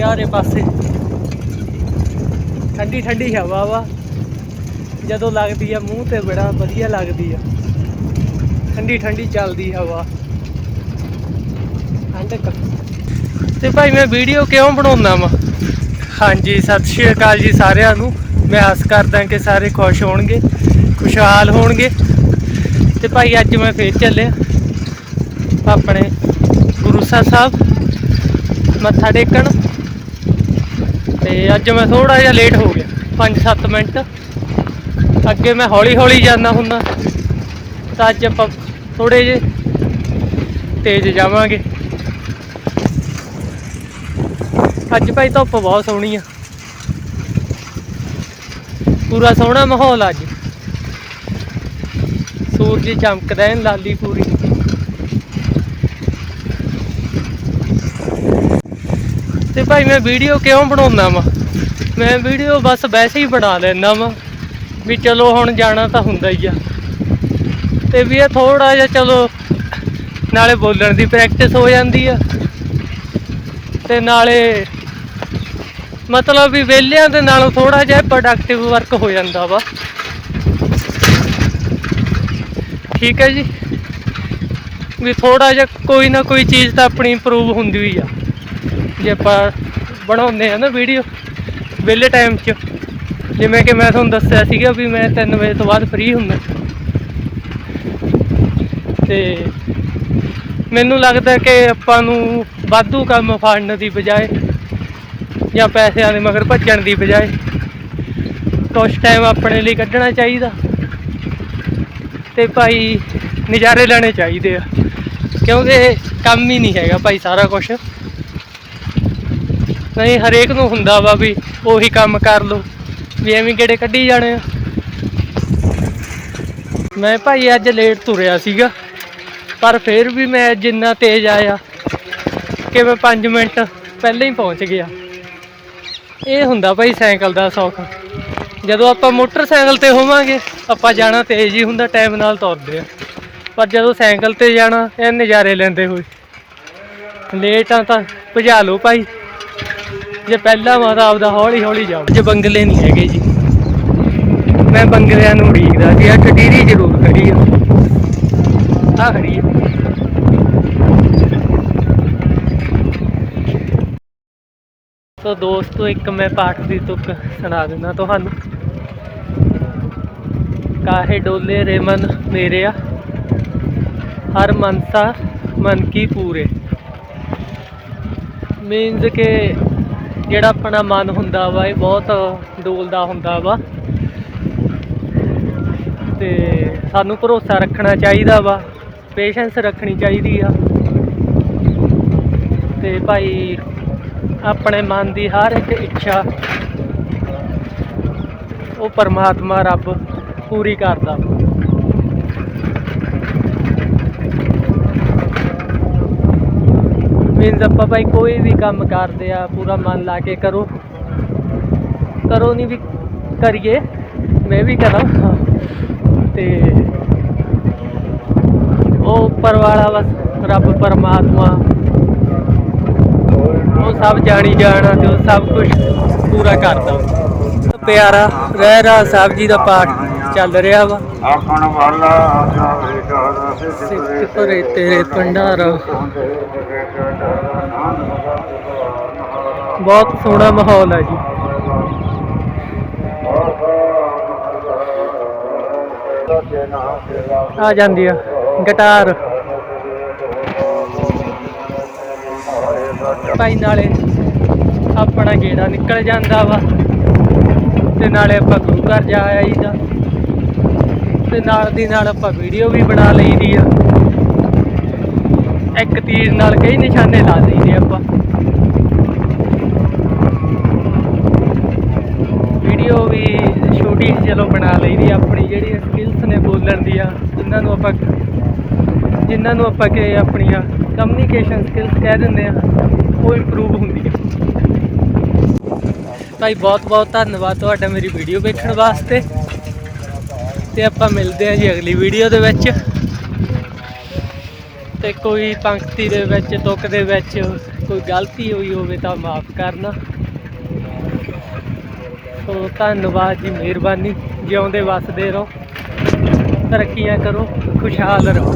ਚਾਰੇ ਪਾਸੇ। ਠੰਡੀ ਠੰਡੀ ਹਵਾ ਵਾ। ਜਦੋਂ ਲੱਗਦੀ ਆ ਮੂੰਹ ਤੇ ਬੜਾ ਵਧੀਆ ਲੱਗਦੀ ਆ। ਠੰਡੀ ਠੰਡੀ ਚੱਲਦੀ ਹਵਾ। ਠੰਡਕ ਤੇ ਭਾਈ ਮੈਂ ਵੀਡੀਓ ਕਿਉਂ ਬਣਾਉਂਦਾ ਵਾ? ਹਾਂਜੀ, ਸਤਿ ਸ਼੍ਰੀ ਅਕਾਲ ਜੀ ਸਾਰਿਆਂ ਨੂੰ। ਮੈਂ ਆਸ ਕਰਦਾ ਕਿ ਸਾਰੇ ਖੁਸ਼ ਹੋਣਗੇ, ਖੁਸ਼ਹਾਲ ਹੋਣਗੇ। ਤੇ ਭਾਈ ਅੱਜ ਮੈਂ ਫੇਰ ਚੱਲਿਆ। ਆਪਣੇ ਗੁਰੂ ਸਾਹਿਬ, ਮੱਥਾ ਟੇਕਣ। ਤੇ ਅੱਜ ਮੈਂ ਥੋੜਾ ਜਿਹਾ ਲੇਟ ਹੋ ਗਿਆ 5-7 ਮਿੰਟ। ਅੱਗੇ ਮੈਂ ਹੌਲੀ ਹੌਲੀ ਜਾਂਦਾ ਹੁੰਦਾ, ਤਾਂ ਅੱਜ ਆਪਾਂ ਥੋੜੇ ਜਿਹੇ ਤੇਜ਼ ਜਾਵਾਂਗੇ। ਅੱਜ ਭਾਈ ਧੁੱਪ ਬਹੁਤ ਸੋਹਣੀ ਆ। ਪੂਰਾ ਸੋਹਣਾ ਮਾਹੌਲ ਅੱਜ। ਸੂਰਜ ਚਮਕਦਾ ਹੈ ਲਾਲੀ ਪੂਰੀ। ਤੇ ਭਾਈ ਮੈਂ ਵੀਡੀਓ ਕਿਉਂ ਬਣਾਉਂਦਾ ਵਾਂ? ਮੈਂ ਵੀਡੀਓ ਬਸ ਵੈਸੇ ਹੀ ਬਣਾ ਲੈਂਦਾ ਵਾਂ, ਵੀ ਚਲੋ ਹੁਣ ਜਾਣਾ ਤਾਂ ਹੁੰਦਾ ਹੀ ਆ। ਤੇ ਵੀ ਇਹ ਥੋੜਾ ਜਿਹਾ ਚਲੋ, ਨਾਲੇ ਬੋਲਣ ਦੀ ਪ੍ਰੈਕਟਿਸ ਹੋ ਜਾਂਦੀ ਆ। ਤੇ ਨਾਲੇ ਮਤਲਬ ਵੀ ਵਿਹਲਿਆਂ ਦੇ ਨਾਲੋਂ ਥੋੜਾ ਜਿਹਾ ਪ੍ਰੋਡਕਟਿਵ ਵਰਕ ਹੋ ਜਾਂਦਾ ਵਾ। ਠੀਕ ਹੈ ਜੀ? ਵੀ ਥੋੜਾ ਜਿਹਾ ਕੋਈ ਨਾ ਕੋਈ ਚੀਜ਼ ਤਾਂ ਆਪਣੀ ਇੰਪਰੂਵ ਹੁੰਦੀ ਹੋਈ ਆ। ਜੇ ਆਪਾਂ ਬਣਾਉਂਦੇ ਆ ਨਾ ਵੀਡੀਓ ਵਿਹਲੇ ਟਾਈਮ 'ਚ। ਜਿਵੇਂ ਕਿ ਮੈਂ ਤੁਹਾਨੂੰ ਦੱਸਿਆ ਸੀਗਾ ਵੀ ਮੈਂ 3 ਵਜੇ ਤੋਂ ਬਾਅਦ ਫ੍ਰੀ ਹੁੰਦਾ। ਤੇ ਮੈਨੂੰ ਲੱਗਦਾ ਕਿ ਆਪਾਂ ਨੂੰ ਵਾਧੂ ਕੰਮ ਫੜਨ ਦੀ ਬਜਾਏ ਜਾਂ ਪੈਸਿਆਂ ਦੇ ਮਗਰ ਭੱਜਣ ਦੀ ਬਜਾਏ ਕੁਛ ਟਾਈਮ ਆਪਣੇ ਲਈ ਕੱਢਣਾ ਚਾਹੀਦਾ ਤੇ ਭਾਈ ਨਜ਼ਾਰੇ ਲੈਣੇ ਚਾਹੀਦੇ ਆ। ਕਿਉਂਕਿ ਕੰਮ ਹੀ ਨਹੀਂ ਹੈਗਾ ਭਾਈ ਸਾਰਾ ਕੁਝ ਨਹੀਂ, ਹਰੇਕ ਨੂੰ ਹੁੰਦਾ ਵਾ ਵੀ ਉਹੀ ਕੰਮ ਕਰ ਲਓ, ਵੀ ਐਵੇਂ ਕਿਹੜੇ ਕੱਢੀ ਜਾਣੇ ਆ। ਮੈਂ ਭਾਈ ਅੱਜ ਲੇਟ ਤੁਰਿਆ ਸੀਗਾ, ਪਰ ਫਿਰ ਵੀ ਮੈਂ ਜਿੰਨਾ ਤੇਜ਼ ਆਇਆ ਕਿ ਮੈਂ 5 ਮਿੰਟ ਪਹਿਲਾਂ ਹੀ ਪਹੁੰਚ ਗਿਆ। ਇਹ ਹੁੰਦਾ ਭਾਈ ਸਾਈਕਲ ਦਾ ਸੌਖ। ਜਦੋਂ ਆਪਾਂ ਮੋਟਰਸਾਈਕਲ ਤੇ ਹੋਵਾਂਗੇ, ਆਪਾਂ ਜਾਣਾ ਤੇਜ਼ ਹੀ ਹੁੰਦਾ ਟਾਈਮ ਨਾਲ ਤੁਰਦੇ ਆ। ਪਰ ਜਦੋਂ ਸਾਈਕਲ ਤੇ ਜਾਣਾ, ਇਹ ਨਜ਼ਾਰੇ ਲੈਂਦੇ ਹੋਏ। ਲੇਟ ਆ ਤਾਂ ਭਜਾ ਲਓ ਭਾਈ। ਜੇ ਪਹਿਲਾਂ ਮਾਤਾ ਆਪਦਾ ਹੌਲੀ ਹੌਲੀ ਜਾਓ। ਜੇ ਬੰਗਲੇ ਨਹੀਂ ਹੈਗੇ ਜੀ। ਮੈਂ ਬੰਗਲਿਆਂ ਨੂੰ ਉਡੀਕਦਾ ਸੀ ਆ ਟਟੀਰੀ ਜ਼ਰੂਰ ਖੜੀ ਆ। ਆ ਖੜੀ ਆ। ਸੋ ਦੋਸਤੋ, ਇੱਕ ਮੈਂ ਪਾਠ ਦੀ ਤੁਕ ਸੁਣਾ ਦਿੰਦਾ ਤੁਹਾਨੂੰ। ਕਾਹੇ ਡੋਲੇ ਰੇ ਮਨ ਮੇਰਿਆ ਹਰ ਮਨਸਾ ਮਨ ਕੀ ਪੂਰੇ। ਮੀਨਸ ਕਿ ਜਿਹੜਾ ਆਪਣਾ ਮਨ ਹੁੰਦਾ ਵਾ, ਇਹ ਬਹੁਤ ਡੋਲਦਾ ਹੁੰਦਾ ਵਾ। ਤੇ ਸਾਨੂੰ ਭਰੋਸਾ ਰੱਖਣਾ ਚਾਹੀਦਾ ਵਾ ਪੇਸ਼ੈਂਸ ਰੱਖਣੀ ਚਾਹੀਦੀ ਆ। ਤੇ ਭਾਈ, ਆਪਣੇ ਮਨ ਦੀ ਹਰ ਇੱਕ ਇੱਛਾ, ਉਹ ਪਰਮਾਤਮਾ ਰੱਬ ਪੂਰੀ ਕਰਦਾ। ਮੀਨਸ ਆਪਾਂ ਭਾਈ ਕੋਈ ਵੀ ਕੰਮ ਕਰਦੇ ਆ, ਪੂਰਾ ਮਨ ਲਾ ਕੇ ਕਰੋ। ਕਰੋ ਨਹੀਂ ਵੀ ਕਰੀਏ, ਮੈਂ ਵੀ ਕਰਾਂ। ਤੇ ਉਹ ਉੱਪਰ ਵਾਲਾ ਬਸ, ਰੱਬ ਪਰਮਾਤਮਾ। ਉਹ ਸਭ ਜਾਣੀ ਜਾਣਾ ਤੇ ਉਹ ਸਭ ਕੁਝ ਪੂਰਾ ਕਰਦਾ। ਪਿਆਰਾ ਰਹਿ ਰਾ ਸਾਹਿਬ ਜੀ ਦਾ ਪਾਠ। ਚੱਲ ਰਿਹਾ ਵਾ। ਆਪਣ ਵਾਲਾ ਜਾਵੇ ਸਿੱਖ ਭਰੇ ਤੇਰੇ ਭੰਡਾਰਾ। ਬਹੁਤ ਸੋਹਣਾ ਮਾਹੌਲ ਹੈ ਜੀ। ਆ ਜਾਂਦੀ ਆ ਗਿਟਾਰ। ਭਾਈ ਨਾਲੇ ਆਪਣਾ ਗੇੜਾ ਨਿਕਲ ਜਾਂਦਾ ਵਾ ਤੇ ਨਾਲੇ ਆਪਾਂ ਗੁਰੂ ਘਰ ਜਾ ਆਈਦਾ। ਤੇ ਨਾਲ ਦੀ ਨਾਲ ਆਪਾਂ ਵੀਡੀਓ ਵੀ ਬਣਾ ਲਈ ਦੀ ਆ। ਇੱਕ ਤੀਰ ਨਾਲ ਕਈ ਨਿਸ਼ਾਨੇ ਲਾ ਲਈਦੇ ਆਪਾਂ। ਵੀਡੀਓ ਵੀ ਛੋਟੀ ਚਲੋ ਬਣਾ ਲਈਦੀ ਆ, ਆਪਣੀ ਜਿਹੜੀ ਸਕਿੱਲਸ ਨੇ ਬੋਲਣ ਦੀਆਂ ਜਿਨ੍ਹਾਂ ਨੂੰ ਆਪਾਂ ਜਿਨ੍ਹਾਂ ਨੂੰ ਆਪਾਂ ਕਿ ਆਪਣੀਆਂ ਕਮਿਊਨੀਕੇਸ਼ਨ ਸਕਿੱਲਸ ਕਹਿ ਦਿੰਦੇ ਆ ਉਹ ਇੰਪਰੂਵ ਹੁੰਦੀ ਆ ਭਾਈ ਬਹੁਤ ਬਹੁਤ ਧੰਨਵਾਦ ਤੁਹਾਡਾ ਮੇਰੀ ਵੀਡੀਓ ਵੇਖਣ ਵਾਸਤੇ। ਤੇ ਆਪਾਂ ਮਿਲਦੇ ਹਾਂ ਜੀ ਅਗਲੀ ਵੀਡੀਓ ਦੇ ਵਿੱਚ। ਤੇ ਕੋਈ ਪੰਕਤੀ ਦੇ ਵਿੱਚ ਤੁਕ ਦੇ ਵਿੱਚ ਕੋਈ ਗਲਤੀ ਹੋਈ ਹੋਵੇ ਤਾਂ ਮਾਫ ਕਰਨਾ। ਸੋ ਧੰਨਵਾਦ ਜੀ, ਮਿਹਰਬਾਨੀ। ਜਿਉਂਦੇ ਵਸਦੇ ਰਹੋ। ਤਰੱਕੀਆਂ ਕਰੋ, ਖੁਸ਼ਹਾਲ ਰਹੋ।